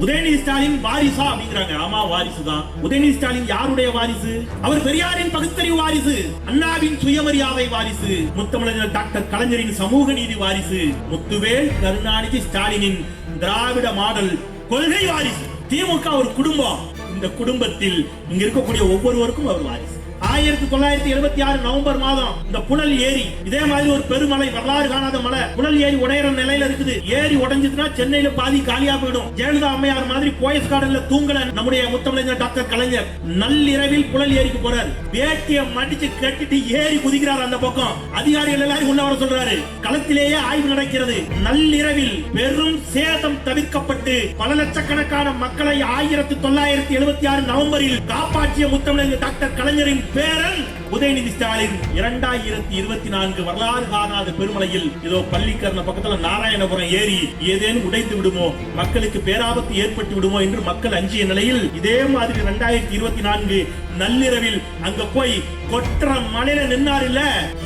உதயநிதி ஸ்டாலின் வாரிசா அப்படிங்கிறாங்க. ஆமா வாரிசு தான். உதயநிதி ஸ்டாலின் யாருடைய வாரிசு? அவர் பெரியாரின் பகுத்தறிவு வாரிசு. அண்ணாவின் சுயமரியாதை வாரிசு. முத்தமிழர் டாக்டர் கலைஞரின் சமூக நீதி வாரிசு. முத்துவேல் கருணாநிதி ஸ்டாலினின் திராவிட மாடல் கொள்கை வாரிசு. திமுக ஒரு குடும்பம். இந்த குடும்பத்தில் இங்க இருக்கக்கூடிய ஒவ்வொருவருக்கும் அவர் வாரிசு. ஆயிரத்தி தொள்ளாயிரத்தி எழுபத்தி ஆறு நவம்பர் மாதம் இந்த புனல் ஏரி இதே மாதிரி ஒரு பெருமலை வரலாறு காணாத மலை புனல் ஏரி உடையிற நிலையில இருக்குது. ஏரி உடைஞ்சதுன்னா சென்னையில பாதி காலியா போயிடும். ஜெயலலிதா அம்மையார் மாதிரி போயஸ் கார்டன்ல தூங்கல நம்முடைய முத்தமிழர் டாக்டர் கலைஞர் நள்ளிரவில் புழல் ஏரிக்கு போறாரு. வேட்டிய மடிச்சு கட்டிட்டு ஏறி குதிக்கிறார் அந்த பக்கம். அதிகாரிகள் எல்லாரும் உள்ள வர சொல்றாரு. களத்திலேயே ஆய்வு நடக்கிறது. நள்ளிரவில் பெரும் சேதம் தவிர்க்கப்பட்டு பல லட்சக்கணக்கான மக்களை ஆயிரத்தி தொள்ளாயிரத்தி எழுபத்தி ஆறு நவம்பரில் காப்பாற்றிய முத்தமிழர் டாக்டர் கலைஞரின் பேரன் உதயநிதி ஸ்டாலின் இரண்டாயிரத்தி இருபத்தி நான்கு வரலாறு காணாத பெருமலையில் இதோ பள்ளிக்கரண பக்கத்துல நாராயணபுரம் ஏறி ஏதேனும் உடைத்து விடுமோ? மக்களுக்கு பேராபத்து ஏற்பட்டு விடுமோ என்று மக்கள் அஞ்சிய நிலையில் இதே மாதிரி இரண்டாயிரத்தி இருபத்தி நான்கு நள்ளிரவில் அங்க போய் கொற்ற மலையில நின்னார் இல்ல?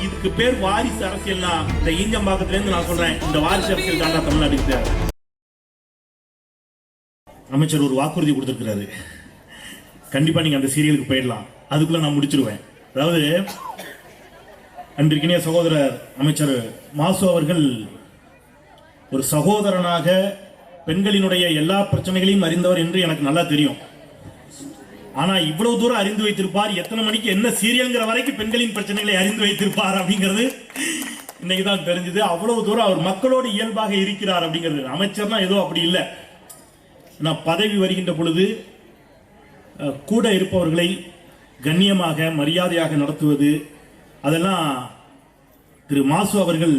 இதுக்கு பேர் வாரிசு அரசியல்னா இந்த ஈஞ்சம்பாக்கத்துல இருந்து நான் சொல்றேன். இந்த வாரிசு அரசியல் தாண்டா தமிழ்நாட்டுக்கு அமைச்சர் ஒரு வாக்குறுதி கொடுத்திருக்கிறாரு. கண்டிப்பா நீங்க அந்த சீரியலுக்கு போயிடலாம். அதுக்குள்ள நான் முடிச்சிருவேன். அதாவது அன்றைக்கினிய சகோதரர் அமைச்சர் மாசு அவர்கள் ஒரு சகோதரனாக பெண்களினுடைய எல்லா பிரச்சனைகளையும் அறிந்தவர் என்று எனக்கு நல்லா தெரியும். ஆனா இவ்வளவு தூரம் அறிந்து வைத்திருப்பார். எத்தனை மணிக்கு என்ன சீரியல்ங்கிற வரைக்கும் பெண்களின் பிரச்சனைகளை அறிந்து வைத்திருப்பார் அப்படிங்கிறது இன்னைக்கு தான் தெரிஞ்சது. அவ்வளவு தூரம் அவர் மக்களோடு இயல்பாக இருக்கிறார் அப்படிங்கிறது. அமைச்சர்னா ஏதோ அப்படி இல்லை. நான் பதவி வருகின்ற பொழுது கூட இருப்பவர்களை கண்ணியமாக மரியாதையாக நடத்துவது அதெல்லாம் திரு மாசு அவர்கள்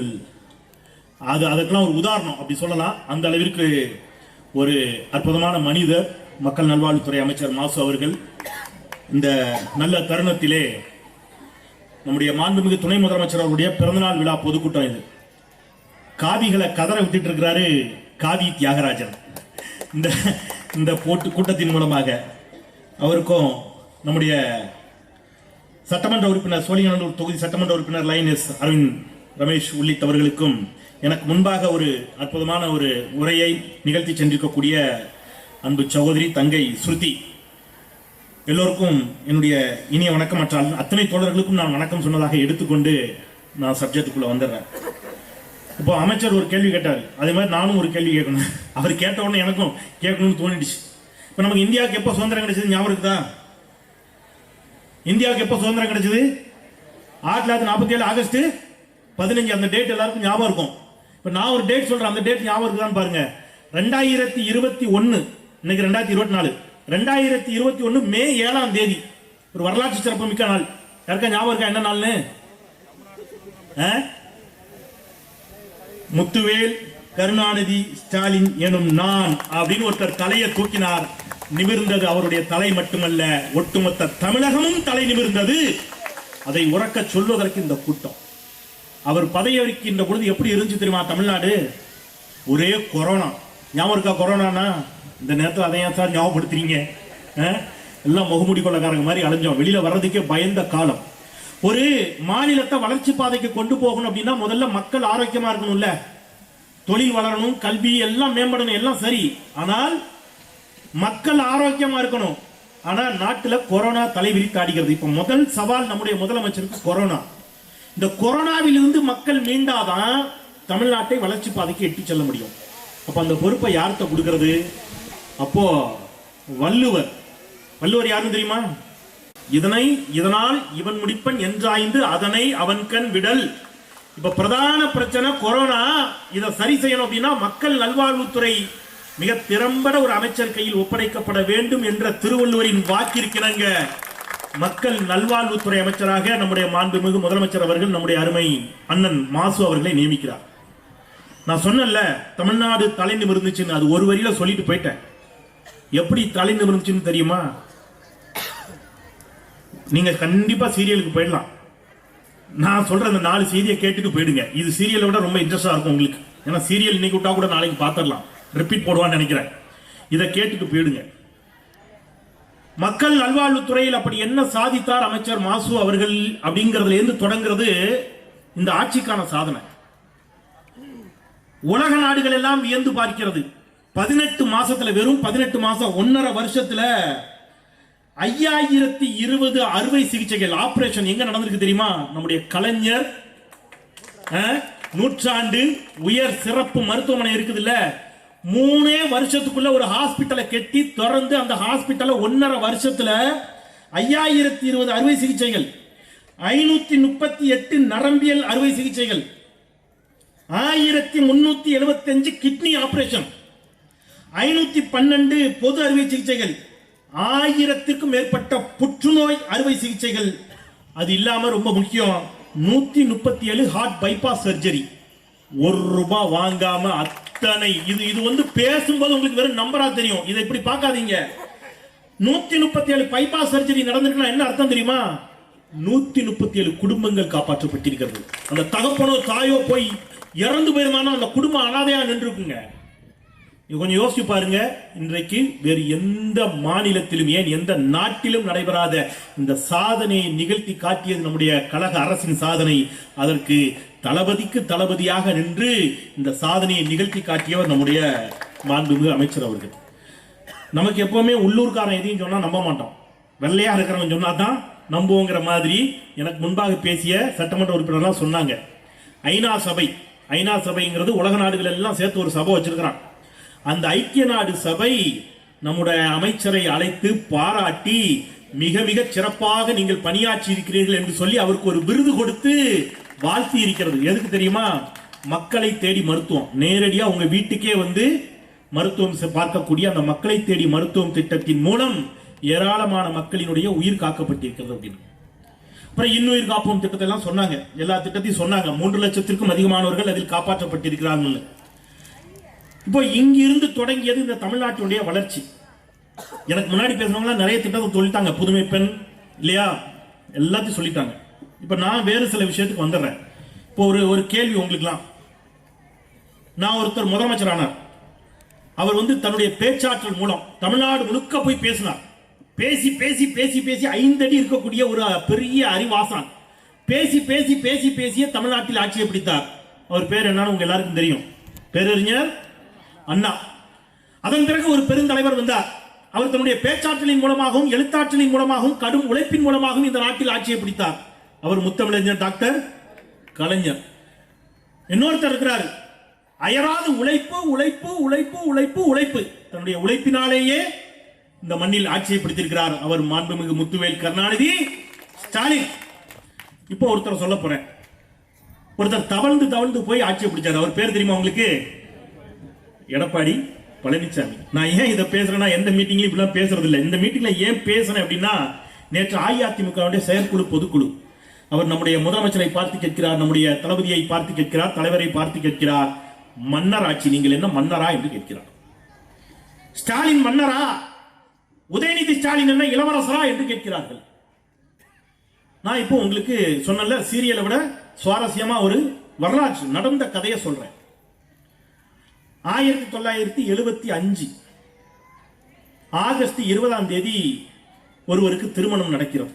அது அதற்கெல்லாம் ஒரு உதாரணம் அப்படி சொல்லலாம். அந்த அளவிற்கு ஒரு அற்புதமான மனிதர் மக்கள் நல்வாழ்வுத்துறை அமைச்சர் மாசு அவர்கள். இந்த நல்ல தருணத்திலே நம்முடைய மாண்புமிகு துணை முதலமைச்சர் அவருடைய பிறந்தநாள் விழா பொதுக்கூட்டம் இது. காவிகளை கதற விட்டுட்டு இருக்கிறாரு காவி தியாகராஜன். இந்த இந்த போட்டு கூட்டத்தின் மூலமாக அவருக்கும் நம்முடைய சட்டமன்ற உறுப்பினர் சோழிங்கநல்லூர் தொகுதி சட்டமன்ற உறுப்பினர் லைனஸ் அரவிந்த் ரமேஷ் உள்ளிட்டவர்களுக்கும் எனக்கு முன்பாக ஒரு அற்புதமான ஒரு உரையை நிகழ்த்தி சென்றிருக்கக்கூடிய அன்பு சகோதரி தங்கை ஸ்ருதி. எல்லோருக்கும் என்னுடைய இனிய வணக்கம். மற்ற அத்தனை தோழர்களுக்கும் நான் வணக்கம் சொன்னதாக எடுத்துக்கொண்டு நான் சப்ஜெக்டுக்குள்ளே வந்துடுறேன். இப்போ அமைச்சர் ஒரு கேள்வி கேட்டார். அதே மாதிரி நானும் ஒரு கேள்வி கேட்கணும். அவர் கேட்ட உடனே எனக்கும் கேட்கணும்னு தோணிடுச்சு. இப்போ நமக்கு இந்தியாவுக்கு எப்போ சுதந்திரம் கிடைச்சது ஞாபகம் இருக்குதா? இந்தியாவுக்கு எப்போ சுதந்திரம் கிடைச்சது? ஆயிரத்தி தொள்ளாயிரத்தி நாற்பத்தி ஏழு ஆகஸ்ட் பதினஞ்சு அந்த டேட் எல்லாருக்கும் ஞாபகம் இருக்கும். இப்போ நான் ஒரு டேட் சொல்கிறேன் அந்த டேட் ஞாபகம் இருக்குதான்னு பாருங்க. ரெண்டாயிரத்தி இருபத்தி ஒன்று இன்னைக்கு ரெண்டாயிரத்தி இருபத்தி நாலு. ரெண்டாயிரத்தி இருபத்தி ஒன்று மே ஏழாம் தேதி. ஒரு வரலாற்று சிறப்பு மிக்க நாள். யாருக்கா ஞாபகம் இருக்கா என்ன நாள்னு? ஆ? முத்துவேல் கருணாநிதி ஸ்டாலின் எனும் நான் அப்படின்னு ஒருத்தர் தலையை தூக்கினார். நிமிர்ந்தது அவருடைய தலை மட்டுமல்ல ஒட்டுமொத்த தமிழகமும் தலை நிமிர்ந்தது. அதை உறக்க சொல்வதற்கு இந்த கூட்டம். அவர் பதவியேற்கின்ற பொழுது எப்படி இருந்துச்சு தெரியுமா தமிழ்நாடு? ஒரே கொரோனா. ஞாபகம் இருக்கா கொரோனானா? இந்த நேரத்தில் அதை ஏன் சார் ஞாபகப்படுத்துறீங்க? ஆ? எல்லாம் முகமுடி கொள்ளக்காரங்க மாதிரி அலைஞ்சோம். வெளியில வர்றதுக்கே பயந்த காலம். ஒரு மாநிலத்தை வளர்ச்சி பாதைக்கு கொண்டு போகணும் அப்படின்னா முதல்ல மக்கள் ஆரோக்கியமா இருக்கணும்ல. தொழில் வளரணும் கல்வி எல்லாம் மேம்படணும் எல்லாம் சரி. ஆனால் மக்கள் ஆரோக்கியமா இருக்கணும். ஆனா நாட்டுல கொரோனா தலைவிரித்து ஆடுகிறது இப்ப முதல் சவால் நம்முடைய முதலமைச்சருக்கு கொரோனா. இந்த கொரோனாவில் இருந்து மக்கள் மீண்டாதான் தமிழ்நாட்டை வளர்ச்சி பாதைக்கு எட்டி செல்ல முடியும். அப்ப அந்த பொறுப்பை யார்கிட்ட கொடுக்கிறது? அப்போ வள்ளுவர். வள்ளுவர் யாருன்னு தெரியுமா? இதனை இதனால் இவன் முடிப்பன் என்றாய்ந்து அதனை அவன் கண் விடல். இப்ப பிரதான பிரச்சனை கொரோனா. இதை சரி செய்யணும் அப்படின்னா மக்கள் நல்வாழ்வுத்துறை மிக திறம்பட ஒரு அமைச்சர் கையில் ஒப்படைக்கப்பட வேண்டும் என்ற திருவள்ளுவரின் வாக்கிற்கிணங்க மக்கள் நல்வாழ்வுத்துறை அமைச்சராக நம்முடைய மாண்புமிகு முதலமைச்சர் அவர்கள் நம்முடைய அருமை அண்ணன் மாசு அவர்களை நியமிக்கிறார். நான் சொன்னேன்ல தமிழ்நாடு தலை நிமிர்ந்துச்சுன்னு அது ஒரு வரியில சொல்லிட்டு போயிட்டேன். எப்படி தலை நிமிர்ந்துச்சுன்னு தெரியுமா? நீங்க கண்டிப்பா சீரியலுக்கு போயிடலாம். நான் சொல்ற அந்த நாலு செய்தியை கேட்டுட்டு போயிடுங்க. இது சீரியலை விட ரொம்ப இன்ட்ரெஸ்டா இருக்கும் உங்களுக்கு. ஏன்னா சீரியல் இன்னைக்கு விட்டா கூட நாளைக்கு பார்த்துடலாம். ரிப்பீட் போடுவான்னு நினைக்கிறேன். இதை கேட்டுட்டு போயிடுங்க. மக்கள் நல்வாழ்வுத்துறையில் அப்படி என்ன சாதித்தார் அமைச்சர் மாசு அவர்கள் அப்படிங்கிறதுல இருந்து தொடங்குறது இந்த ஆட்சிக்கான சாதனை. உலக நாடுகள் எல்லாம் வியந்து பார்க்கிறது. பதினெட்டு மாசத்துல வெறும் பதினெட்டு மாசம் ஒன்னரை வருஷத்துல ஐயாயிரத்தி இருபது அறுவை சிகிச்சைகள் ஆபரேஷன் எங்க நடந்திருக்கு தெரியுமா? நம்முடைய கலைஞர் நூற்றாண்டு உயர் சிறப்பு மருத்துவமனை இருக்குதுல்ல மூணே வருஷத்துக்குள்ள ஒரு ஹாஸ்பிட்டலை கட்டி திறந்து அந்த ஹாஸ்பிட்டலை ஒன்னரை வருஷத்துல ஐயாயிரத்தி இருபது அறுவை சிகிச்சைகள் ஐநூத்தி முப்பத்தி எட்டு நரம்பியல் அறுவை சிகிச்சைகள் ஆயிரத்தி முன்னூத்தி எழுபத்தஞ்சு கிட்னி ஆபரேஷன் ஐநூத்தி பன்னெண்டு பொது அறுவை சிகிச்சைகள் ஆயிரத்திற்கும் மேற்பட்ட புற்றுநோய் அறுவை சிகிச்சைகள். அது இல்லாம ரொம்ப முக்கியம். நூத்தி முப்பத்தி ஏழு ஹார்ட் பைபாஸ் சர்ஜரி ஒரு ரூபாய் வாங்காம அத்தனை இது இது வந்து பேசும்போது உங்களுக்கு வெறும் நம்பரா தெரியும். இதை இப்படி பார்க்காதீங்க. நூத்தி முப்பத்தி ஏழு பைபாஸ் சர்ஜரி நடந்திருக்குன்னா என்ன அர்த்தம் தெரியுமா? நூத்தி முப்பத்தி ஏழு குடும்பங்கள் காப்பாற்றப்பட்டிருக்கிறது. அந்த தகப்பனோ தாயோ போய் இறந்து போயிருந்தானோ அந்த குடும்பம் அனாதையா நின்றுக்குங்க. கொஞ்சம் யோசிச்சு பாருங்க. இன்றைக்கு வேறு எந்த மாநிலத்திலும் ஏன் எந்த நாட்டிலும் நடைபெறாத இந்த சாதனையை நிகழ்த்தி காட்டியது நம்முடைய கழக அரசின் சாதனை. அதற்கு தளபதிக்கு தளபதியாக நின்று இந்த சாதனையை நிகழ்த்தி காட்டியவர் நம்முடைய மாண்புமிகு அமைச்சர் அவர்கள். நமக்கு எப்பவுமே உள்ளூர்காரன் எதையும் சொன்னால் நம்ப மாட்டோம். வெள்ளையாக இருக்கிறவன் சொன்னால் தான் நம்புவோங்கிற மாதிரி எனக்கு முன்பாக பேசிய சட்டமன்ற உறுப்பினர்லாம் சொன்னாங்க. ஐநா சபை ஐநா சபைங்கிறது உலக நாடுகள் எல்லாம் சேர்த்து ஒரு சபை வச்சிருக்கிறான். அந்த ஐக்கிய நாடு சபை நம்முடைய அமைச்சரை அழைத்து பாராட்டி மிக மிக சிறப்பாக நீங்கள் பணியாற்றி இருக்கிறீர்கள் என்று சொல்லி அவருக்கு ஒரு விருது கொடுத்து வாழ்த்தி இருக்கிறது. எதுக்கு தெரியுமா? மக்களை தேடி மருத்துவம். நேரடியா உங்க வீட்டுக்கே வந்து மருத்துவம் செ- பார்க்கக்கூடிய அந்த மக்களை தேடி மருத்துவம் திட்டத்தின் மூலம் ஏராளமான மக்களினுடைய உயிர் காக்கப்பட்டிருக்கிறது அப்படின்னு. அப்புறம் இன்னுயிர் காப்போம் திட்டத்தை எல்லாம் சொன்னாங்க. எல்லா திட்டத்தையும் சொன்னாங்க. மூன்று லட்சத்திற்கும் அதிகமானவர்கள் அதில் காப்பாற்றப்பட்டிருக்கிறார்கள். இப்போ இங்கிருந்து தொடங்கியது இந்த தமிழ்நாட்டினுடைய வளர்ச்சி. எனக்கு முன்னாடி பேசுனவங்களாம் நிறைய திட்டத்தை சொல்லிட்டாங்க. புதுமை பெண் இல்லையா? எல்லாத்தையும் சொல்லிட்டாங்க. இப்போ நான் வேறு சில விஷயத்துக்கு வந்துடுறேன். இப்போ ஒரு ஒரு கேள்வி உங்களுக்குலாம் நான் ஒருத்தர் முதலமைச்சர் ஆனார் அவர் வந்து தன்னுடைய பேச்சாற்றல் மூலம் தமிழ்நாடு முழுக்க போய் பேசினார். பேசி பேசி பேசி பேசி ஐந்தடி இருக்கக்கூடிய ஒரு பெரிய அறிவாசான். பேசி பேசி பேசி பேசிய தமிழ்நாட்டில் ஆட்சியை பிடித்தார். அவர் பேர் என்னன்னு உங்க எல்லாருக்கும் தெரியும். பேரறிஞர் அண்ணா. அதன் பிறகு ஒரு பெருந்தலைவர் வந்தார். அவர் தன்னுடைய பேச்சாற்றலின் மூலமாகவும் எழுத்தாற்றலின் மூலமாகவும் கடும் உழைப்பின் மூலமாகவும் இந்த நாட்டில் ஆட்சியை பிடித்தார். அவர் முத்தமிழஞ்சர் டாக்டர் கலைஞர். இன்னொருத்தர் இருக்கிறார். அயராது உழைப்பு உழைப்பு உழைப்பு உழைப்பு உழைப்பு. தன்னுடைய உழைப்பினாலேயே இந்த மண்ணில் ஆட்சியை பிடித்திருக்கிறார் அவர் மாண்புமிகு முத்துவேல் கருணாநிதி ஸ்டாலின். இப்போ ஒருத்தர் சொல்ல போறேன். ஒருத்தர் தவழ்ந்து தவழ்ந்து போய் ஆட்சியை பிடிச்சார். அவர் பேர் தெரியுமா உங்களுக்கு? எடப்பாடி பழனிசாமி நான் ஏன் இதை பேசுறேன்னா எந்த மீட்டிங்லையும் இப்படிலாம் பேசுறது இல்லை இந்த மீட்டிங்ல ஏன் பேசுறேன் அப்படின்னா நேற்று அஇஅதிமுகவுடைய செயற்குழு பொதுக்குழு. அவர் நம்முடைய முதலமைச்சரை பார்த்து கேட்கிறார் நம்முடைய தளபதியை பார்த்து கேட்கிறார் தலைவரை பார்த்து கேட்கிறார். மன்னர் ஆட்சி நீங்கள் என்ன மன்னரா என்று கேட்கிறார். ஸ்டாலின் மன்னரா? உதயநிதி ஸ்டாலின் என்ன இளவரசரா என்று கேட்கிறார்கள். நான் இப்போ உங்களுக்கு சொன்னல சீரியலை விட சுவாரஸ்யமா ஒரு வரலாற்று நடந்த கதையை சொல்றேன். ஆயிரத்தி தொள்ளாயிரத்தி எழுபத்தி அஞ்சு ஆகஸ்ட் இருபதாம் தேதி ஒருவருக்கு திருமணம் நடக்கிறது.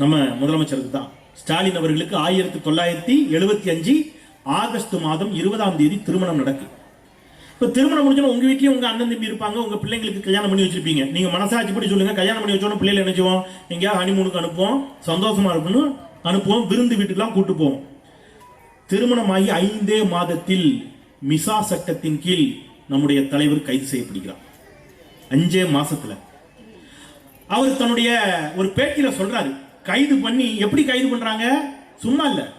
நம்ம முதலமைச்சருக்கு தான். ஸ்டாலின் அவர்களுக்கு ஆயிரத்தி தொள்ளாயிரத்தி எழுபத்தி அஞ்சு ஆகஸ்ட் மாதம் இருபதாம் தேதி திருமணம் நடக்கு. இப்போ திருமணம் முடிஞ்சோன்னா உங்கள் வீட்லேயும் உங்கள் அண்ணன் தம்பி இருப்பாங்க உங்கள் பிள்ளைங்களுக்கு கல்யாணம் பண்ணி வச்சிருப்பீங்க. நீங்கள் மனசாட்சி படி சொல்லுங்க கல்யாணம் பண்ணி வச்சோன்னா பிள்ளைகளை நினைச்சுவோம் எங்கேயா ஹனிமூனுக்கு அனுப்புவோம் சந்தோஷமா இருக்கணும் அனுப்புவோம் விருந்து வீட்டுக்கெல்லாம் கூட்டு போவோம். திருமணமாகி ஐந்தே மாதத்தில் மிசா சட்டத்தின் கீழ் நம்முடைய தலைவர் கைது செய்யப்படுகிறார். அஞ்சே மாசத்துல. அவர் தன்னுடைய ஒரு பேட்டியில சொல்றாரு கைது பண்ணி எப்படி கைது பண்றாங்க? சும்மா இல்ல.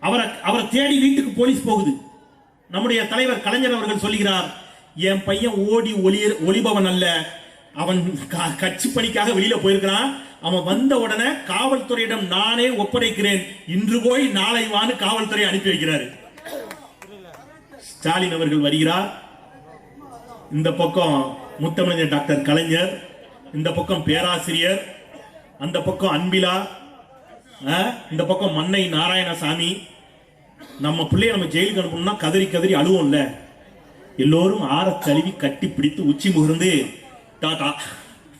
அவரை அவரை தேடி வீட்டுக்கு போலீஸ் போகுது. நம்முடைய தலைவர் கலைஞர் அவர்கள் சொல்லுகிறார் என் பையன் ஓடி ஒளி ஒளிபவன் அல்ல. அவன் க- கட்சி பணிக்காக வெளியில போயிருக்கிறான். அவன் வந்த உடனே காவல்துறையிடம் நானே ஒப்படைக்கிறேன். இன்று போய் நாளை வான்னு காவல்துறை அனுப்பி வைக்கிறார். ஸ்டாலின் அவர்கள் வருகிறார். இந்த பக்கம் முத்தமிழர் டாக்டர் கலைஞர் இந்த பக்கம் பேராசிரியர் அந்த பக்கம் அன்பிலா ஆ, இந்த பக்கம் மன்னை நாராயணசாமி. நம்ம பிள்ளைய நம்ம ஜெயிலுக்கு அனுப்பணும்னா கதறி கதறி அழுவோம்ல. எல்லோரும் ஆற தழுவி கட்டி பிடித்து உச்சி முகர்ந்து டாடா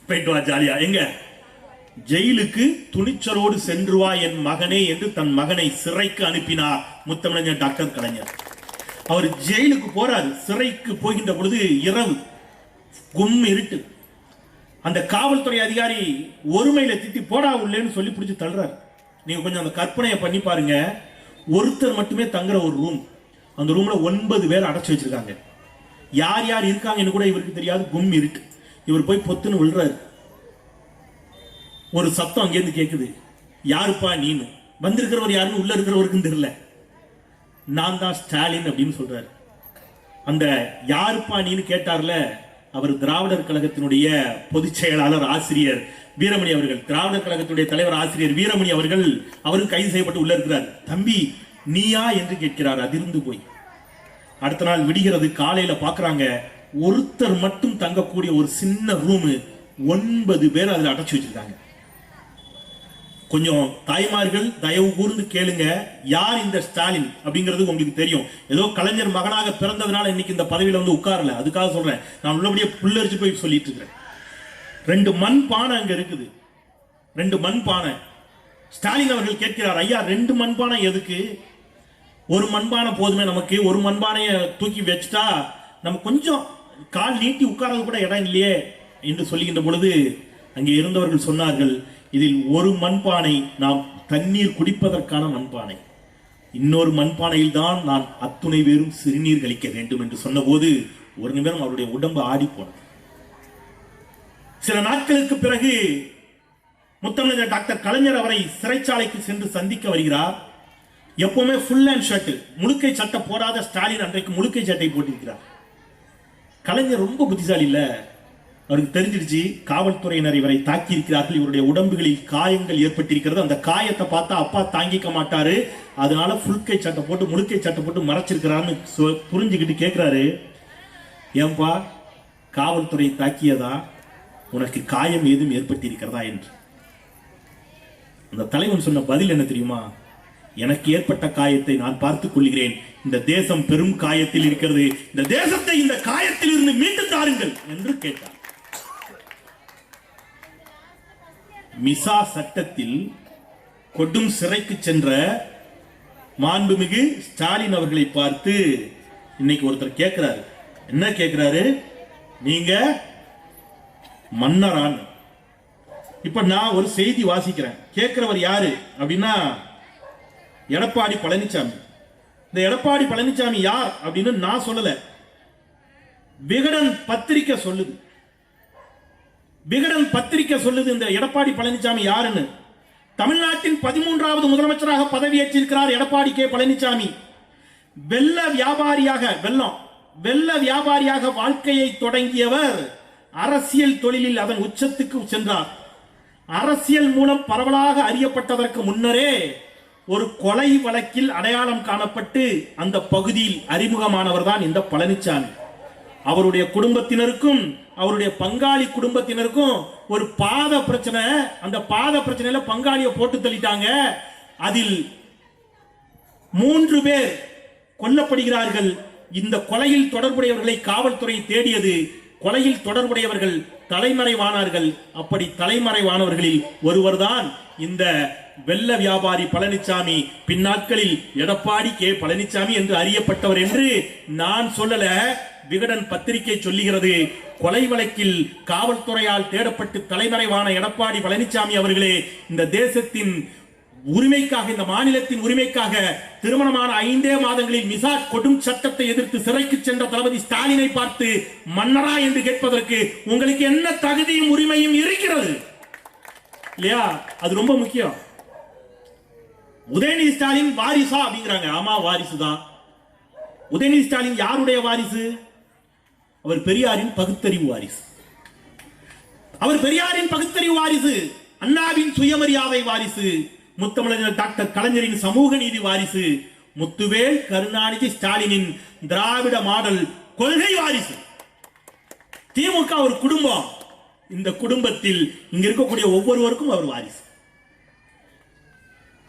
போயிட்டு வா ஜாலியா. எங்க? ஜெயிலுக்கு துணிச்சலோடு சென்று வா என் மகனே என்று தன் மகனை சிறைக்கு அனுப்பினார் முத்தமிழஞ்சர் டாக்டர் கலைஞர். அவர் ஜெயிலுக்கு போறாரு. சிறைக்கு போகின்ற பொழுது இரவு கும் இருட்டு அந்த காவல்துறை அதிகாரி ஒருமையில திட்டி போடா உள்ளேன்னு சொல்லி பிடிச்சி தள்ளுறாரு. நீங்க கொஞ்சம் அந்த கற்பனையை பண்ணி பாருங்க. ஒருத்தர் மட்டுமே தங்குற ஒரு ரூம் அந்த ரூம்ல ஒன்பது பேர் அடைச்சி வச்சிருக்காங்க. யார் யார் இருக்காங்கன்னு கூட இவருக்கு தெரியாது. கும் இருட்டு. இவர் போய் பொத்துன்னு விழுறாரு. ஒரு சத்தம் அங்கேருந்து கேட்குது யாருப்பா நீனு? வந்திருக்கிறவர் யாருன்னு உள்ள இருக்கிறவருக்கும் தெரியல. நான் தான் ஸ்டாலின் அப்படின்னு சொல்றாரு. அந்த யாருப்பா நீன்னு கேட்டார்ல அவர் திராவிடர் கழகத்தினுடைய பொதுச் செயலாளர் ஆசிரியர் வீரமணி அவர்கள். திராவிடர் கழகத்தினுடைய தலைவர் ஆசிரியர் வீரமணி அவர்கள் அவரும் கைது செய்யப்பட்டு உள்ள இருக்கிறார். தம்பி நீயா என்று கேட்கிறார். அதிர்ந்து போய். அடுத்த நாள் விடுகிறது. காலையில பாக்குறாங்க ஒருத்தர் மட்டும் தங்கக்கூடிய ஒரு சின்ன ரூமு ஒன்பது பேர் அதில் அடைச்சி வச்சிருக்காங்க. கொஞ்சம் தாய்மார்கள் தயவு கூர்ந்து கேளுங்க. யார் இந்த ஸ்டாலின் அப்படிங்கிறது உங்களுக்கு தெரியும். ஏதோ கலைஞர் மகனாக பிறந்ததுனால இன்னைக்கு இந்த பதவியில் வந்து உட்காரல. அதுக்காக சொல்றேன். நான் உள்ளபடியே புல்லரிச்சு போய் சொல்லிட்டு இருக்கிறேன். ரெண்டு மண் பானை அங்க இருக்குது. ரெண்டு மண் பானை ஸ்டாலின் அவர்கள் கேட்கிறார் ஐயா ரெண்டு மண்பானை எதுக்கு? ஒரு மண்பானை போதுமே நமக்கு. ஒரு மண்பானையை தூக்கி வச்சுட்டா நம்ம கொஞ்சம் கால் நீட்டி உட்கார்றது கூட இடம் இல்லையே என்று சொல்லுகின்ற பொழுது அங்கே இருந்தவர்கள் சொன்னார்கள் இதில் ஒரு மண்பானை நாம் தண்ணீர் குடிப்பதற்கான மண்பானை. இன்னொரு மண்பானையில் தான் நான் அத்துணை பேரும் சிறுநீர் கழிக்க வேண்டும் என்று சொன்னபோது ஒரு நிமிடம் அவருடைய உடம்பு ஆடி போனது சில நாட்களுக்கு பிறகு முத்தமிழர் டாக்டர் கலைஞர் அவரை சிறைச்சாலைக்கு சென்று சந்திக்க வருகிறார். எப்பவுமே ஃபுல் அண்ட் ஷர்ட் முழுக்கை சட்டை போடாத ஸ்டாலின் அன்றைக்கு முழுக்கை சட்டை போட்டிருக்கிறார். கலைஞர் ரொம்ப புத்திசாலி இல்லை. அவருக்கு தெரிஞ்சிருச்சு காவல்துறையினர் இவரை தாக்கி இருக்கிறார்கள் இவருடைய உடம்புகளில் காயங்கள் ஏற்பட்டிருக்கிறது. அந்த காயத்தை பார்த்தா அப்பா தாங்கிக்க மாட்டாரு. அதனால ஃபுல்கை சட்டை போட்டு முழுக்கை சட்டை போட்டு மறைச்சிருக்கிறான்னு சொ- புரிஞ்சுக்கிட்டு கேட்கிறாரு ஏன்பா காவல்துறை தாக்கியதா? உனக்கு காயம் ஏதும் ஏற்பட்டிருக்கிறதா என்று. அந்த தலைவன் சொன்ன பதில் என்ன தெரியுமா? எனக்கு ஏற்பட்ட காயத்தை நான் பார்த்துக் கொள்கிறேன். இந்த தேசம் பெரும் காயத்தில் இருக்கிறது. இந்த தேசத்தை இந்த காயத்தில் இருந்து மீண்டும் தாருங்கள் என்று கேட்டார். மிசா சட்டத்தில் கொடும் சிறைக்கு சென்ற மாண்புமிகு ஸ்டாலின் அவர்களை பார்த்து இன்னைக்கு ஒருத்தர் கேட்கிறாரு என்ன கேட்கிறாரு நீங்க மன்னரான். இப்ப நான் ஒரு செய்தி வாசிக்கிறேன். கேட்கிறவர் யாரு? அப்படின்னா எடப்பாடி பழனிசாமி இந்த எடப்பாடி பழனிசாமி யார்? அப்படின்னு நான் சொல்லல. விகடன் பத்திரிக்கை சொல்லுது. விகடன் பத்திரிக்கை சொல்லுது இந்த எடப்பாடி பழனிசாமி யாருன்னு? தமிழ்நாட்டின் பதிமூன்றாவது முதலமைச்சராக பதவியேற்றிருக்கிறார் எடப்பாடி கே பழனிசாமி வெள்ள வியாபாரியாக வெள்ளம் வெள்ள வியாபாரியாக வாழ்க்கையை தொடங்கியவர் அரசியல் தொழிலில் அதன் உச்சத்துக்கு சென்றார். அரசியல் மூலம் பரவலாக அறியப்பட்டதற்கு முன்னரே ஒரு கொலை வழக்கில் அடையாளம் காணப்பட்டு அந்த பகுதியில் அறிமுகமானவர் தான் இந்த பழனிசாமி அவருடைய குடும்பத்தினருக்கும் அவருடைய பங்காளி குடும்பத்தினருக்கும் ஒரு பாத பிரச்சனை. அந்த பாத பிரச்சனையில பங்காளியை போட்டு தள்ளிட்டாங்க. அதில் மூன்று பேர் கொல்லப்படுகிறார்கள். இந்த கொலையில் தொடர்புடையவர்களை காவல்துறை தேடியது கொலையில் தொடர்புடையவர்கள் தலைமறைவானார்கள். அப்படி தலைமறைவானவர்களில் ஒருவர்தான் இந்த வெள்ள வியாபாரி பழனிசாமி பின்னாட்களில் எடப்பாடி கே பழனிசாமி என்று அறியப்பட்டவர் என்று நான் சொல்லல. விகடன் பத்திரிகை சொல்லுகிறது. கொலை வழக்கில் காவல்துறையால் தேடப்பட்டு தலைமறைவான எடப்பாடி பழனிசாமி அவர்களே இந்த தேசத்தின் உரிமைக்காக இந்த மாநிலத்தின் உரிமைக்காக திருமணமான ஐந்தே மாதங்களில் மிசா கொடும் சட்டத்தை எதிர்த்து சிறைக்கு சென்ற தளபதி ஸ்டாலினை பார்த்து மன்னரா என்று கேட்பதற்கு உங்களுக்கு என்ன தகுதியும் உரிமையும் இருக்கிறது? இல்லையா? அது ரொம்ப முக்கியம். உதயநிதி ஸ்டாலின் வாரிசா அப்படிங்கிறாங்க. ஆமா வாரிசு தான் உதயநிதி ஸ்டாலின் யாருடைய வாரிசு? அவர் பெரியாரின் பகுத்தறிவு வாரிசு. அவர் பெரியாரின் பகுத்தறிவு வாரிசு. அண்ணாவின் சுயமரியாதை வாரிசு. முத்தமிழர் டாக்டர் கலைஞரின் சமூக நீதி வாரிசு முத்துவேல் கருணாநிதி ஸ்டாலினின் திராவிட மாடல் கொள்கை வாரிசு. திமுக ஒரு குடும்பம். இந்த குடும்பத்தில் இங்க இருக்கக்கூடிய ஒவ்வொருவருக்கும் அவர் வாரிசு.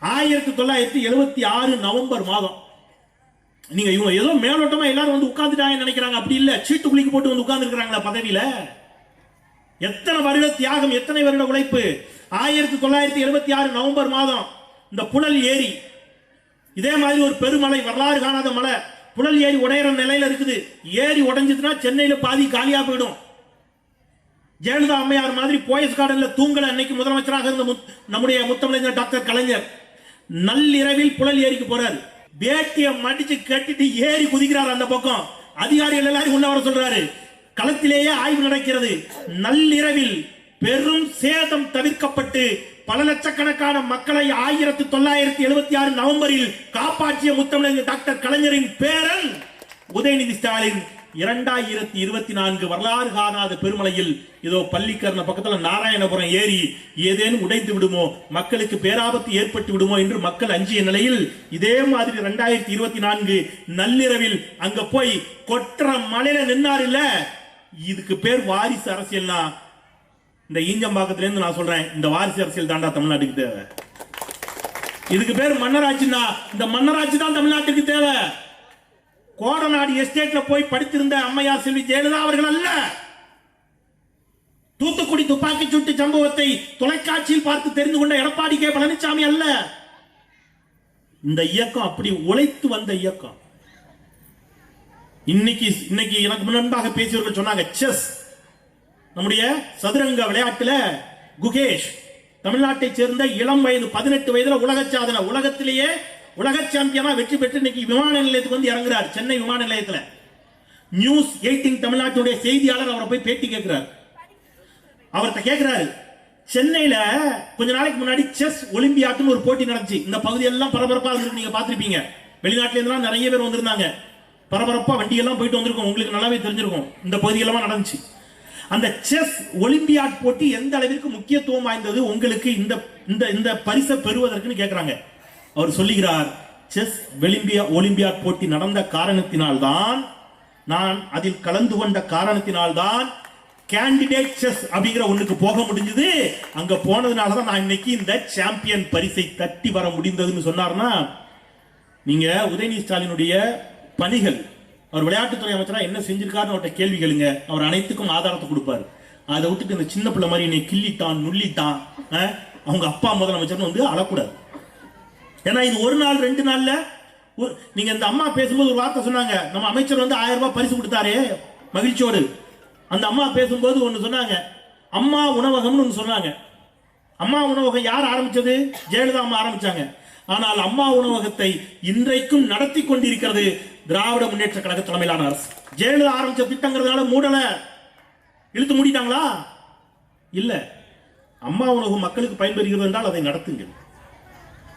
ஆயிரத்தி தொள்ளாயிரத்தி எழுபத்தி ஆறு நவம்பர் மாதம். நீங்க இவங்க ஏதோ மேலோட்டமா எல்லாரும் வந்து உட்கார்ந்துட்டாங்கன்னு நினைக்கிறாங்க. அப்படி இல்ல. சீட்டு குளிக்கு போட்டு வந்து உட்கார்ந்து பதவியில. எத்தனை வருட தியாகம் எத்தனை வருட உழைப்பு? ஆயிரத்தி தொள்ளாயிரத்தி எழுபத்தி ஆறு நவம்பர் மாதம் இந்த புழல் ஏரி இதே மாதிரி ஒரு பெருமலை வரலாறு காணாத மலை புழல் ஏரி உடையிற நிலையில இருக்குது. ஏரி உடைஞ்சதுன்னா சென்னையில பாதி காலியா போயிடும். ஜெயலலிதா அம்மையார் மாதிரி போயஸ் கார்டன்ல தூங்கல அன்னைக்கு முதலமைச்சராக இருந்த முத்- நம்முடைய முத்தமிழர் டாக்டர் கலைஞர். நள்ளிரவில் புழல் ஏரிக்கு போறாரு. வேட்டியை மடிச்சு கட்டிட்டு ஏறி குதிக்கிறார் அந்த பக்கம். அதிகாரிகள் எல்லாரும் உள்ள வர சொல்றாரு. களத்திலேயே ஆய்வு நடக்கிறது. நள்ளிரவில் பெரும் சேதம் தவிர்க்கப்பட்டு பல லட்சக்கணக்கான மக்களை ஆயிரத்தி தொள்ளாயிரத்தி எழுபத்தி ஆறு நவம்பரில் காப்பாற்றிய முத்தமிழர் டாக்டர் கலைஞரின் பேரன் உதயநிதி ஸ்டாலின் இரண்டாயிரத்தி இருபத்தி நான்கு வரலாறு காணாத பெருமலையில் இதோ பள்ளிக்கரண பக்கத்துல நாராயணபுரம் ஏறி ஏதேனும் உடைந்து விடுமோ? மக்களுக்கு பேராபத்து ஏற்பட்டு விடுமோ என்று மக்கள் அஞ்சிய நிலையில் இதே மாதிரி ரெண்டாயிரத்தி இருபத்தி நான்கு நள்ளிரவில் அங்க போய் கொற்ற மலையில நின்னார் இல்ல இதுக்கு பேர் வாரிசு அரசியல்னா இந்த ஈஞ்சம்பாக்கத்துல இருந்து நான் சொல்றேன் இந்த வாரிசு அரசியல் தாண்டா தமிழ்நாட்டுக்கு தேவை. இதுக்கு பேர் மன்னராட்சினா இந்த மன்னராட்சி தான் தமிழ்நாட்டுக்கு தேவை. கோடநாடு எஸ்டேட்ல போய் படித்திருந்த அம்மையார் செல்வி ஜெயலலிதா அவர்கள் அல்ல. தூத்துக்குடி துப்பாக்கி சூட்டு சம்பவத்தை தொலைக்காட்சியில் பார்த்து தெரிந்து கொண்ட எடப்பாடி கே பழனிசாமி அல்ல. இந்த இயக்கம் அப்படி உழைத்து வந்த இயக்கம். இன்னைக்கு இன்னைக்கு எனக்கு முன்பாக பேசியவர்கள் சொன்னாங்க செஸ். நம்முடைய சதுரங்க விளையாட்டுல குகேஷ் தமிழ்நாட்டை சேர்ந்த இளம் வயது பதினெட்டு வயதுல உலக சாதனை உலகத்திலேயே உலக சாம்பியனா வெற்றி பெற்று இன்னைக்கு விமான நிலையத்துக்கு வந்து இறங்குறார் சென்னை விமான நிலையத்துல. நியூஸ் எயிட்டின் தமிழ்நாட்டுடைய செய்தியாளர் அவரை போய் பேட்டி கேட்கிறார். அவர்கிட்ட கேட்கிறாரு சென்னையில கொஞ்ச நாளைக்கு முன்னாடி செஸ் ஒலிம்பியாட்னு ஒரு போட்டி நடந்துச்சு. இந்த பகுதியெல்லாம் பரபரப்பா இருந்திருக்கு. நீங்க பாத்திருப்பீங்க வெளிநாட்டுல இருந்தெல்லாம் நிறைய பேர் வந்திருந்தாங்க. பரபரப்பா வண்டியெல்லாம் போயிட்டு வந்திருக்கும். உங்களுக்கு நல்லாவே தெரிஞ்சிருக்கும். இந்த பகுதியெல்லாம் நடந்துச்சு. அந்த செஸ் ஒலிம்பியாட் போட்டி எந்த அளவிற்கு முக்கியத்துவம் வாய்ந்தது உங்களுக்கு இந்த இந்த இந்த பரிசை பெறுவதற்குன்னு கேட்கிறாங்க அவர் சொல்லுகிறார் செஸ் வெலிம்பியா ஒலிம்பியாட் போட்டி நடந்த காரணத்தினால்தான் நான் அதில் கலந்து கொண்ட காரணத்தினால்தான் கேண்டிடேட் செஸ் அப்படிங்கிற ஒண்ணுக்கு போக முடிஞ்சது. அங்க போனதுனால தான் நான் இன்னைக்கு இந்த சாம்பியன் பரிசை தட்டி வர முடிந்ததுன்னு சொன்னார்னா நீங்க உதயநிதி ஸ்டாலினுடைய பணிகள் அவர் விளையாட்டுத்துறை அமைச்சராக என்ன செஞ்சிருக்காருன்னு அவர்கிட்ட கேள்வி கேளுங்க. அவர் அனைத்துக்கும் ஆதாரத்தை கொடுப்பாரு. அதை விட்டுட்டு இந்த சின்ன பிள்ளை மாதிரி என்னை கிள்ளித்தான் நுள்ளித்தான் அவங்க அப்பா முதலமைச்சர்னு வந்து அழக்கூடாது. ஏன்னா இது ஒரு நாள் ரெண்டு நாள்ல ஒரு- நீங்க இந்த அம்மா பேசும்போது ஒரு வார்த்தை சொன்னாங்க. நம்ம அமைச்சர் வந்து ஆயிரம் ரூபாய் பரிசு கொடுத்தாரே. மகிழ்ச்சியோடு. அந்த அம்மா பேசும்போது ஒன்று சொன்னாங்க. அம்மா உணவகம்னு ஒன்று சொன்னாங்க. அம்மா உணவகம் யார் ஆரம்பிச்சது? ஜெயலலிதா அம்மா ஆரம்பிச்சாங்க. ஆனால் அம்மா உணவகத்தை இன்றைக்கும் நடத்தி கொண்டிருக்கிறது திராவிட முன்னேற்ற கழக தலைமையிலான அரசு. ஜெயலலிதா ஆரம்பிச்ச திட்டங்கிறதுனால மூடல. இழுத்து மூடிட்டாங்களா? இல்ல. அம்மா உணவு மக்களுக்கு பயன்பெறுகிறது என்றால் அதை நடத்துங்க.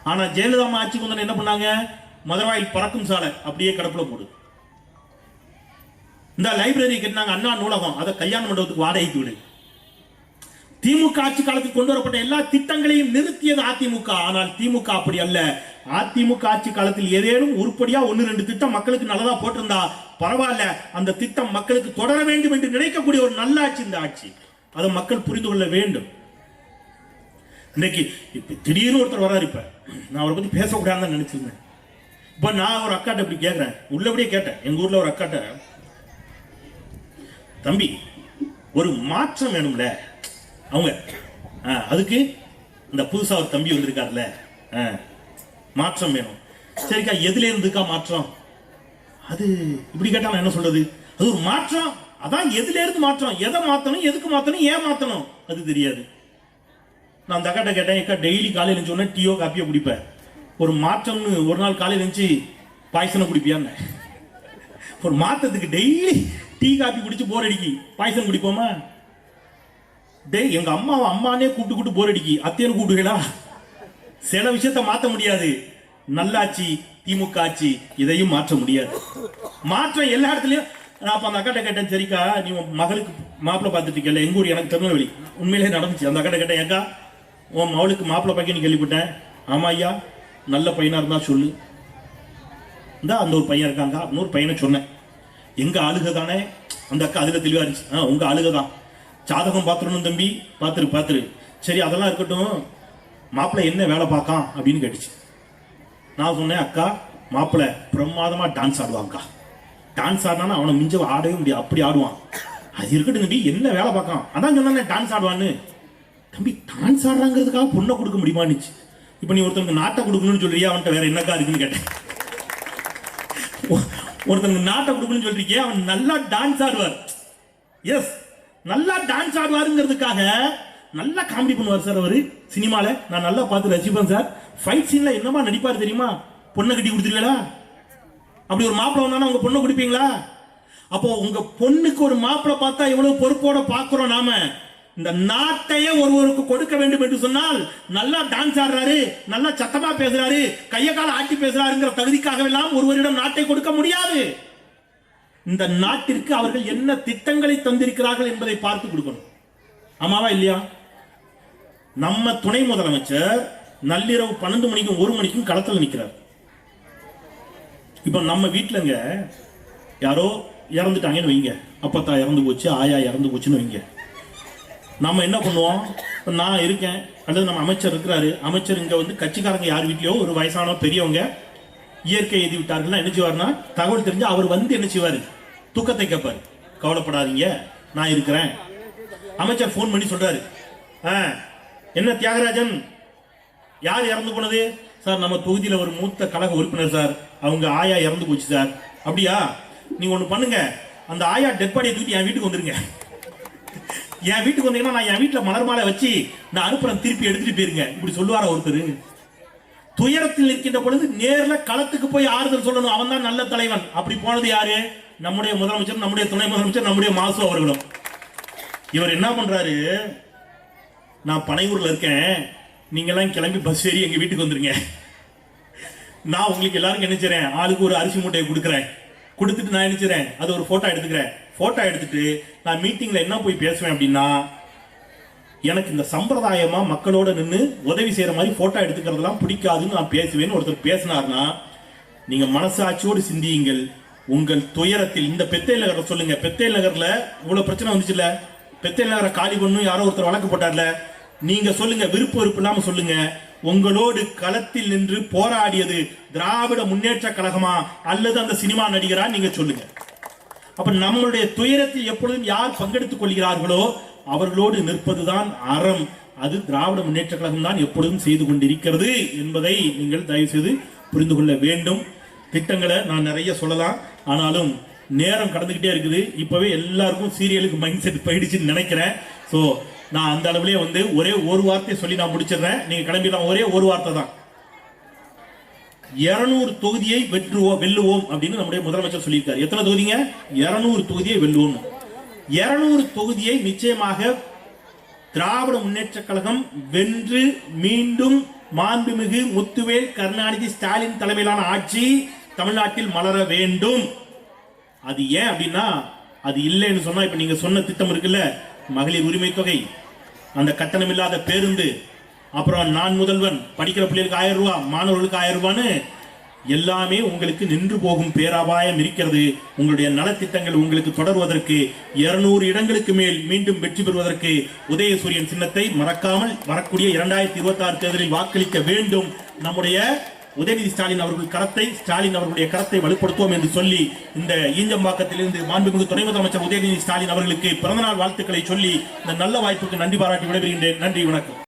ஆனா ஜெயலலிதா அம்மா ஆட்சிக்கு வந்தோடனே என்ன பண்ணாங்க? மதுரவாயில் பறக்கும் சாலை அப்படியே கடப்புல போடு. இந்த லைப்ரரி கட்டினாங்க அண்ணா நூலகம் அதை கல்யாண மண்டபத்துக்கு வாடகைக்கு விடு. திமுக ஆட்சி காலத்தில் கொண்டு வரப்பட்ட எல்லா திட்டங்களையும் நிறுத்தியது அதிமுக. ஆனால் திமுக அப்படி அல்ல. அதிமுக ஆட்சி காலத்தில் ஏதேனும் உருப்படியா ஒன்னு ரெண்டு திட்டம் மக்களுக்கு நல்லதா போட்டிருந்தா பரவாயில்ல. அந்த திட்டம் மக்களுக்கு தொடர வேண்டும் என்று நினைக்கக்கூடிய ஒரு நல்ல ஆட்சி இந்த ஆட்சி. அதை மக்கள் புரிந்து கொள்ள வேண்டும். இன்னைக்கு இப்ப திடீர்னு ஒருத்தர் வராரு இப்ப. நான் அவரை பத்தி பேசக்கூடாதுன்னு நினைச்சிருந்தேன். இப்ப நான் ஒரு அக்காட்ட இப்படி கேட்கிறேன் உள்ளபடியே கேட்டேன். எங்க ஊர்ல ஒரு அக்காட்ட. தம்பி ஒரு மாற்றம் வேணும்ல. அவங்க ஆ, அதுக்கு இந்த புதுசா ஒரு தம்பி வந்திருக்காருல்ல ஆ, மாற்றம் வேணும். சரிக்கா எதுல இருந்துக்கா மாற்றம்? அது இப்படி கேட்டால் நான் என்ன சொல்றது? அது ஒரு மாற்றம். அதான் எதுல இருந்து மாற்றம்? எதை மாத்தணும்? எதுக்கு மாத்தணும்? ஏன் மாத்தணும்? அது தெரியாது. நான் அந்த அக்காட்ட கேட்டேன் அக்கா டெய்லி காலையில் எழுந்து டீயோ காப்பியோ குடிப்பேன் ஒரு மாற்றம்னு ஒரு நாள் காலையில் இருந்துச்சு பாய்சனை குடிப்பியான்னு. ஒரு மாற்றத்துக்கு டெய்லி டீ காப்பி குடிச்சு போர் அடிக்கி பாய்சன் குடிப்போமா? டேய் எங்க அம்மாவை அம்மானே கூப்பிட்டு கூப்பிட்டு போர் அடிக்கி. அத்தையனு கூப்பிடுகளா சில விஷயத்த மாத்த முடியாது. நல்லாட்சி திமுக ஆட்சி இதையும் மாற்ற முடியாது. மாற்றம் எல்லா இடத்துலயும் நான் அப்ப அந்த அக்காட்ட கேட்டேன் சரிக்கா நீ மகளுக்கு மாப்பிள்ளை பார்த்துட்டு இருக்கல எங்க ஊர் எனக்கு திருநெல்வேலி உண்மையிலே நடந்துச்சு. அந்த அக்காட்ட கேட்டேன் ஏக்கா உன் மகளுக்கு மாப்பிள்ளை பையன் கேள்விப்பட்டேன்? ஆமா ஐயா. நல்ல பையனா இருந்தா சொல்லு. இந்த அந்த ஒரு பையன் இருக்காங்க. இன்னொரு பையனை சொன்னேன். எங்க ஆளுக தானே? அந்த அக்கா அதுல தெளிவா இருந்துச்சு. ஆ உங்க ஆளுக தான். ஜாதகம் பார்த்துடணும் தம்பி. பார்த்துரு பார்த்துரு. சரி அதெல்லாம் இருக்கட்டும். மாப்பிள்ளை என்ன வேலை பார்க்கான் அப்படின்னு கேட்டுச்சு. நான் சொன்னேன் அக்கா மாப்பிள்ளை பிரமாதமா டான்ஸ் ஆடுவாங்க்கா டான்ஸ் ஆடினா அவனை மிஞ்ச ஆடவே முடியாது. அப்படி ஆடுவான். அது இருக்கட்டும் தம்பி என்ன வேலை பார்க்கான்? அதான் சொன்னானே டான்ஸ் ஆடுவான்னு. தம்பி டான்ஸ் ஆடுறாங்கிறதுக்காக பொண்ணை கொடுக்க முடியுமான்னுச்சு இப்போ நீ ஒருத்தனுக்கு நாட்டை கொடுக்கணும்னு சொல்றியா? அவன்கிட்ட வேற என்னக்கா இருக்குன்னு கேட்டேன். ஒருத்தனுக்கு நாட்டை கொடுக்கணும்னு சொல்றீங்க அவன் நல்லா டான்ஸ் ஆடுவார். எஸ் நல்லா டான்ஸ் ஆடுவாருங்கிறதுக்காக நல்லா காமெடி பண்ணுவார் சார் அவரு. சினிமால நான் நல்லா பார்த்து ரசிப்பேன் சார் ஃபைட் சீன்ல என்னமா நடிப்பார் தெரியுமா? பொண்ணை கட்டி கொடுத்துருவீங்களா? அப்படி ஒரு மாப்பிள்ள வந்தானா உங்க பொண்ணை கொடுப்பீங்களா? அப்போ உங்க பொண்ணுக்கு ஒரு மாப்பிள்ளை பார்த்தா எவ்வளவு பொறுப்போட பார்க்குறோம் நாம. இந்த நாட்டையே ஒருவருக்கு கொடுக்க வேண்டும் என்று சொன்னால் நல்லா டான்ஸ் ஆடுறாரு நல்லா சத்தமா பேசுறாரு கையை கால ஆட்டி பேசுறாருங்கிற தகுதிக்காக எல்லாம் ஒருவரிடம் நாட்டை கொடுக்க முடியாது. இந்த நாட்டிற்கு அவர்கள் என்ன திட்டங்களை தந்திருக்கிறார்கள் என்பதை பார்த்து கொடுக்கணும். ஆமாவா இல்லையா? நம்ம துணை முதலமைச்சர் நள்ளிரவு பன்னெண்டு மணிக்கும் ஒரு மணிக்கும் களத்தில் நிற்கிறார் இப்போ நம்ம வீட்டிலங்க யாரோ இறந்துட்டாங்கன்னு வைங்க. அப்பத்தா இறந்து போச்சு ஆயா இறந்து போச்சுன்னு வைங்க. நம்ம என்ன பண்ணுவோம்? இப்போ நான் இருக்கேன். அல்லது நம்ம அமைச்சர் இருக்கிறாரு. அமைச்சர் இங்கே வந்து கட்சிக்காரங்க யார் வீட்லயோ ஒரு வயசான பெரியவங்க இயற்கை எழுதி விட்டார்கள் என்ன செய்வார்னா தகவல் தெரிஞ்சு அவர் வந்து என்ன செய்வார்? தூக்கத்தை கேட்பார். கவலைப்படாதீங்க நான் இருக்கிறேன். அமைச்சர் ஃபோன் பண்ணி சொல்றாரு. ஆ என்ன தியாகராஜன்? யார் இறந்து போனது? சார் நம்ம தொகுதியில் ஒரு மூத்த கழக உறுப்பினர் சார். அவங்க ஆயா இறந்து போச்சு சார். அப்படியா? நீங்க ஒண்ணு பண்ணுங்க. அந்த ஆயா டெட் பாடியை தூக்கி என் வீட்டுக்கு வந்துருங்க. என் வீட்டுக்கு வந்தீங்கன்னா நான் என் வீட்டில் மலர் மாலை வச்சு நான் அனுப்புறம் திருப்பி எடுத்துட்டு போயிருங்க. இப்படி சொல்லுவாரா ஒருத்தர்? துயரத்தில் நிற்கின்ற பொழுது நேரில் களத்துக்கு போய் ஆறுதல் சொல்லணும். அவன் தான் நல்ல தலைவன். அப்படி போனது யாரு? நம்முடைய முதலமைச்சர் நம்முடைய துணை முதலமைச்சர் நம்முடைய மாசு அவர்களும். இவர் என்ன பண்றாரு? நான் பனையூர்ல இருக்கேன். நீங்கெல்லாம் கிளம்பி பஸ் ஏறி எங்க வீட்டுக்கு வந்துருங்க. நான் உங்களுக்கு எல்லாருக்கும் என்ன ஆளுக்கு ஒரு அரிசி மூட்டையை கொடுக்குறேன். கொடுத்துட்டு நான் நினைச்சிறேன் அது ஒரு போட்டோ எடுத்துக்கிறேன். போட்டோ எடுத்துட்டு நான் மீட்டிங்ல என்ன போய் பேசுவேன் அப்படின்னா எனக்கு இந்த சம்பிரதாயமா மக்களோட நின்று உதவி செய்யற மாதிரி போட்டோ எடுத்துக்கிறதெல்லாம் பிடிக்காதுன்னு நான் பேசுவேன்னு ஒருத்தர் பேசினார்னா நீங்க மனசாட்சியோடு சிந்தியுங்கள். உங்கள் துயரத்தில் இந்த பெத்தை நகரில் சொல்லுங்க. பெத்தை நகர்ல இவ்வளவு பிரச்சனை வந்துச்சுல பெத்தை நகரை காலி பண்ணும் யாரோ ஒருத்தர் வழக்கு போட்டார்ல? நீங்க சொல்லுங்க விருப்ப வெறுப்பு இல்லாம சொல்லுங்க. உங்களோடு களத்தில் நின்று போராடியது திராவிட முன்னேற்ற கழகமா அல்லது அந்த சினிமா நடிகரா நீங்க சொல்லுங்க. அப்ப நம்மளுடைய துயரத்தில் எப்பொழுதும் யார் பங்கெடுத்துக் கொள்கிறார்களோ அவர்களோடு நிற்பதுதான் அறம். அது திராவிட முன்னேற்ற கழகம் தான் எப்பொழுதும் செய்து கொண்டிருக்கிறது என்பதை நீங்கள் தயவு செய்து புரிந்து கொள்ள வேண்டும். திட்டங்களை நான் நிறைய சொல்லலாம். ஆனாலும் நேரம் கடந்துக்கிட்டே இருக்குது. இப்பவே எல்லாருக்கும் சீரியலுக்கு மைண்ட் செட் போயிடுச்சுன்னு நினைக்கிறேன். ஸோ நான் அந்த அளவுலேயே வந்து ஒரே ஒரு வார்த்தையை சொல்லி நான் முடிச்சிடுறேன். நீங்க கிளம்பிடலாம். ஒரே ஒரு வார்த்தை தான். இருநூறு தொகுதியை வெற்றுவோம் வெல்லுவோம் அப்படின்னு நம்முடைய முதலமைச்சர் சொல்லியிருக்காரு. எத்தனை தொகுதிங்க? இருநூறு தொகுதியை வெல்லுவோம் இருநூறு தொகுதியை நிச்சயமாக திராவிட முன்னேற்ற கழகம் வென்று மீண்டும் மாண்புமிகு முத்துவேல் கருணாநிதி ஸ்டாலின் தலைமையிலான ஆட்சி தமிழ்நாட்டில் மலர வேண்டும். அது ஏன் அப்படின்னா அது இல்லைன்னு சொன்னா இப்ப நீங்க சொன்ன திட்டம் இருக்குல்ல மகளிர் உரிமை தொகை. அந்த கட்டணமில்லாத பேருந்து. அப்புறம் நான் முதல்வன் படிக்கிற பிள்ளைகளுக்கு ஆயிரம் ரூபாய் மாணவர்களுக்கு ஆயிரம் ரூபான்னு எல்லாமே உங்களுக்கு நின்று போகும் பேராபாயம் இருக்கிறது. உங்களுடைய நலத்திட்டங்கள் உங்களுக்கு தொடர்வதற்கு இருநூறு இடங்களுக்கு மேல் மீண்டும் வெற்றி பெறுவதற்கு உதயசூரியன் சின்னத்தை மறக்காமல் வரக்கூடிய இரண்டாயிரத்தி இருபத்தி ஆறு தேர்தலில் வாக்களிக்க வேண்டும். நம்முடைய உதயநிதி ஸ்டாலின் அவர்கள் கரத்தை ஸ்டாலின் அவர்களுடைய கரத்தை வலுப்படுத்துவோம் என்று சொல்லி இந்த ஈஞ்சம்பாக்கத்திலிருந்து மாண்புமிகு துணை முதலமைச்சர் உதயநிதி ஸ்டாலின் அவர்களுக்கு பிறந்தநாள் வாழ்த்துக்களை சொல்லி இந்த நல்ல வாய்ப்புக்கு நன்றி பாராட்டி விடைபெறுகின்றேன். நன்றி வணக்கம்.